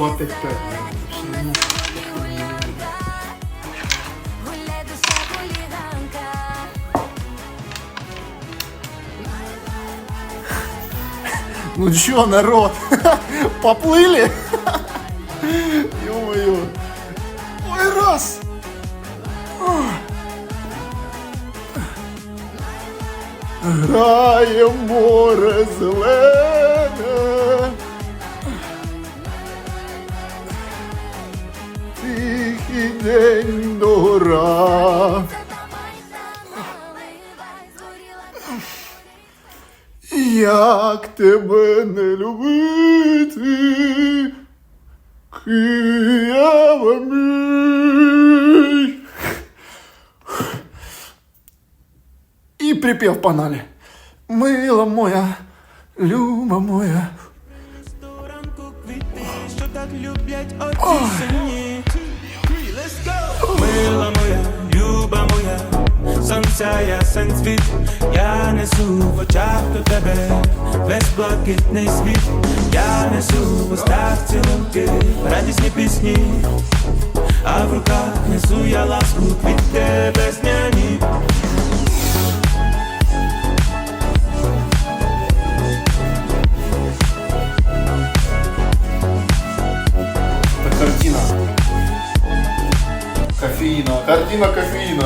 25 наверное. Гуляй душа хуліганка. Ну чё, народ, поплыли? Ё-моё. Ой, раз. Грає море зелене. Тихий день до гора. Як тебе не любити, Києва мій. І припів паналі. Мила моя, люба моя. ранку квіти, що так люблять осінні. Мила моя, люба моя, сонця ясен світ, я несу в очах до тебе весь блакитний світ, я несу в устах цілунки, радісні пісні, а в руках несу я ласку від тебе Это Картина кофеина.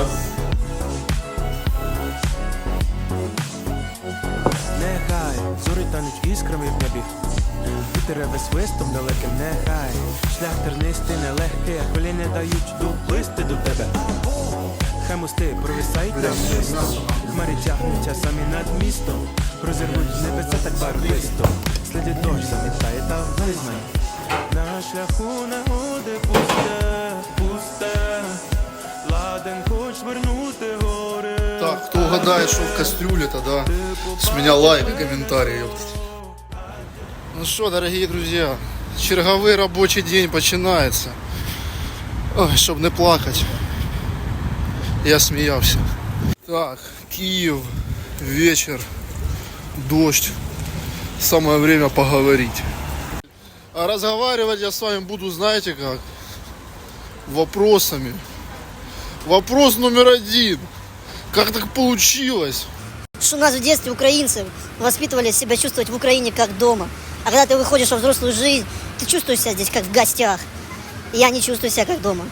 Нехай зорі тануть іскрами в небі. Вітер свистом далеким, нехай шлях тернистий, нелегкий, а хвилі не дають доплисти до тебе. Хай мости провисають так чисто, хмарі тягнуться самі над містом, розірвуть небеса так барвисто, сліди дощ замітає та визнає. На шляху негоди пусте, пусте, угадает, что в кастрюле, тогда с меня лайк и комментарий. Ну что, дорогие друзья, черговый рабочий день починается. Ой, щоб не плакать. Я смеялся. Так, Киев, вечер, дождь. Самое время поговорить. А разговаривать я с вами буду, знаете как? Вопросами. Вопрос номер один. Как так получилось? что у нас в детстве украинцы воспитывали себя чувствовать в Украине как дома. А когда ты выходишь во взрослую жизнь, ты чувствуешь себя здесь как в гостях. Я не чувствую себя как дома.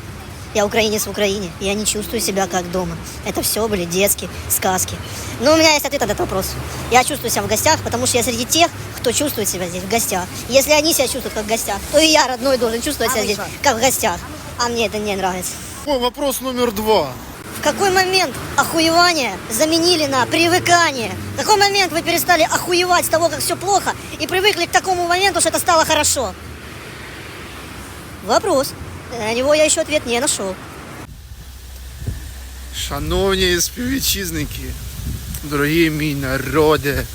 Я украинец в Украине, и я не чувствую себя как дома. Это все были детские сказки. Но у меня есть ответ на этот вопрос. Я чувствую себя в гостях, потому что я среди тех, кто чувствует себя здесь в гостях. Если они себя чувствуют как в гостях, то и я, родной, должен чувствовать себя здесь как в гостях. А мне это не нравится. Ой, Вопрос номер два. В какой момент охуевание заменили на привыкание? В какой момент вы перестали охуевать с того, как все плохо, и привыкли к такому моменту, что это стало хорошо? Вопрос. На него я еще ответ не нашел. Шановні співвітчизники, дорогі мій народе,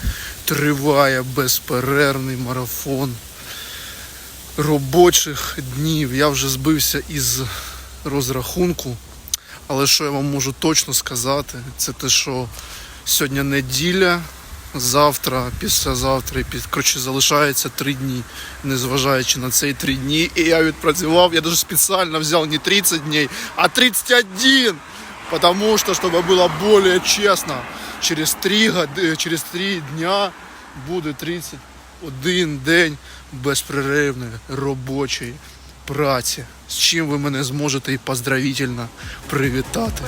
триває безперервний марафон робочих днів. Я вже збився із розрахунку, Але що я вам можу точно сказати, це те, що сьогодні неділя, завтра, післязавтра, і під коротше, залишається три дні, незважаючи на ці три дні. І я відпрацював, я навіть спеціально взяв не 30 днів, а 31. Потому что, чтобы было более честно, через три, годи, через три дня буде 31 день безперервної робочої праці. З чим ви мене зможете і поздравительно привітати.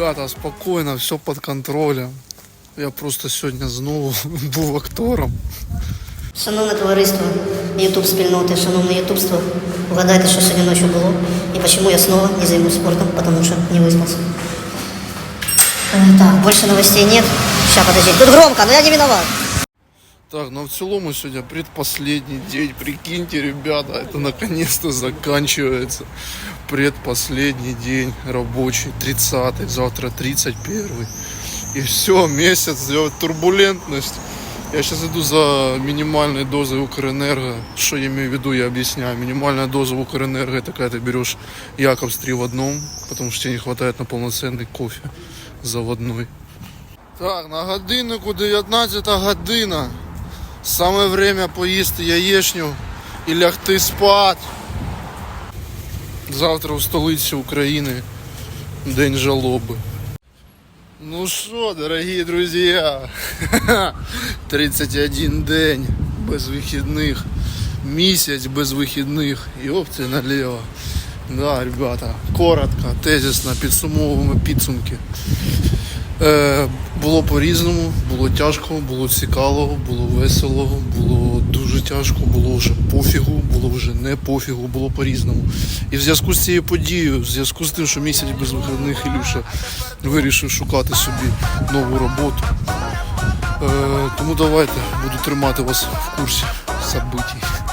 Ребята, спокійно, все під контролем. Я просто сьогодні знову був актором. Шановне товариство, Ютуб спільноти, шановне ютубство, угадайте, що сьогодні ночью було, і почему я снова не займусь спортом, потому что не выспался. Э, Так, больше новостей нет. Сейчас, подожди. Тут громко, но я не виноват. Так, ну а в целом сегодня предпоследний день. Прикиньте, ребята, это наконец-то заканчивается. Предпоследний день рабочий, 30 завтра 31 И все, месяц, турбулентность. Я сейчас иду за минимальной дозой Укрэнерго. Что я имею в виду, я объясняю. Минимальная доза Укрэнерго это когда ты берешь Якобс 3 в одном, потому что тебе не хватает на полноценный кофе заводной. Так, на годиннику 19 година. Саме время поїсти яєчню і лягти спати. Завтра у столиці України День жалоби. Ну що, дорогі друзі, 31 день без вихідних, місяць без вихідних і опції наліво. Да, ребята, коротко, тезисно підсумовуємо підсумки. Е, було по-різному, було тяжко, було цікаво, було весело, було дуже тяжко, було вже пофігу, було вже не пофігу, було по-різному. І в зв'язку з цією подією, в зв'язку з тим, що місяць без вихідних Ілюша вирішив шукати собі нову роботу. Е, тому давайте буду тримати вас в курсі событий.